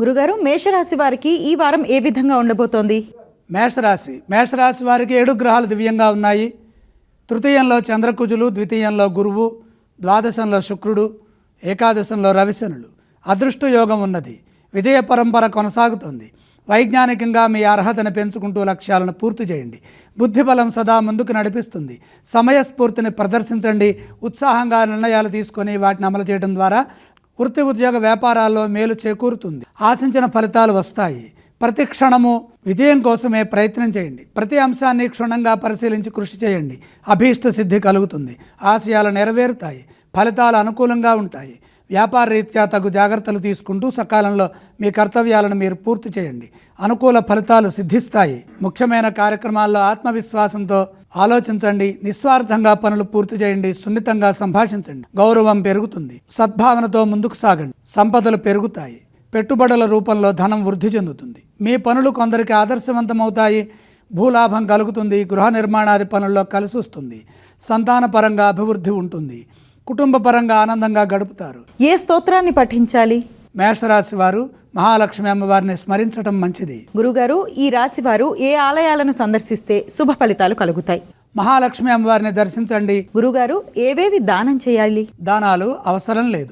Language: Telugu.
గురుగారు మేషరాశి వారికి ఈ వారం ఏ విధంగా ఉండబోతోంది? మేషరాశి. మేషరాశి వారికి ఏడు గ్రహాలు దివ్యంగా ఉన్నాయి. తృతీయంలో చంద్రకుజులు ద్వితీయంలో గురువు ద్వాదశంలో శుక్రుడు ఏకాదశంలో రవిశనులు. అదృష్ట యోగం ఉన్నది. విజయ పరంపర కొనసాగుతుంది. వైజ్ఞానికంగా మీ అర్హతను పెంచుకుంటూ లక్ష్యాలను పూర్తి చేయండి. బుద్ధిబలం సదా ముందుకు నడిపిస్తుంది. సమయస్ఫూర్తిని ప్రదర్శించండి. ఉత్సాహంగా నిర్ణయాలు తీసుకొని వాటిని అమలు చేయడం ద్వారా వృత్తి ఉద్యోగ వ్యాపారాల్లో మేలు చేకూరుతుంది. ఆశించిన ఫలితాలు వస్తాయి. ప్రతి క్షణము విజయం కోసమే ప్రయత్నం చేయండి. ప్రతి అంశాన్ని క్షుణ్ణంగా పరిశీలించి కృషి చేయండి. అభీష్ట సిద్ధి కలుగుతుంది. ఆశయాలు నెరవేరుతాయి. ఫలితాలు అనుకూలంగా ఉంటాయి. వ్యాపార రీత్యా తగు జాగ్రత్తలు తీసుకుంటూ సకాలంలో మీ కర్తవ్యాలను మీరు పూర్తి చేయండి. అనుకూల ఫలితాలు సిద్ధిస్తాయి. ముఖ్యమైన కార్యక్రమాల్లో ఆత్మవిశ్వాసంతో ఆలోచించండి. నిస్వార్థంగా పనులు పూర్తి చేయండి. సున్నితంగా సంభాషించండి. గౌరవం పెరుగుతుంది. సద్భావనతో ముందుకు సాగండి. సంపదలు పెరుగుతాయి. పెట్టుబడుల రూపంలో ధనం వృద్ధి చెందుతుంది. మీ పనులు కొందరికి ఆదర్శవంతమవుతాయి. భూలాభం కలుగుతుంది. గృహ నిర్మాణాది పనుల్లో కలిసి వస్తుంది సంతానపరంగా అభివృద్ధి ఉంటుంది. కుటుంబ పరంగా ఆనందంగా గడుపుతారు. ఏ స్తోత్రాన్ని పఠించాలి? మేషరాశి వారు మహాలక్ష్మి అమ్మవారిని స్మరించడం మంచిది. గురుగారు ఈ రాశి వారు ఏ ఆలయాలను సందర్శిస్తే శుభ ఫలితాలు కలుగుతాయి? మహాలక్ష్మి అమ్మవారిని దర్శించండి. గురుగారు ఏవేవి దానం చేయాలి? దానాలు అవసరం లేదు.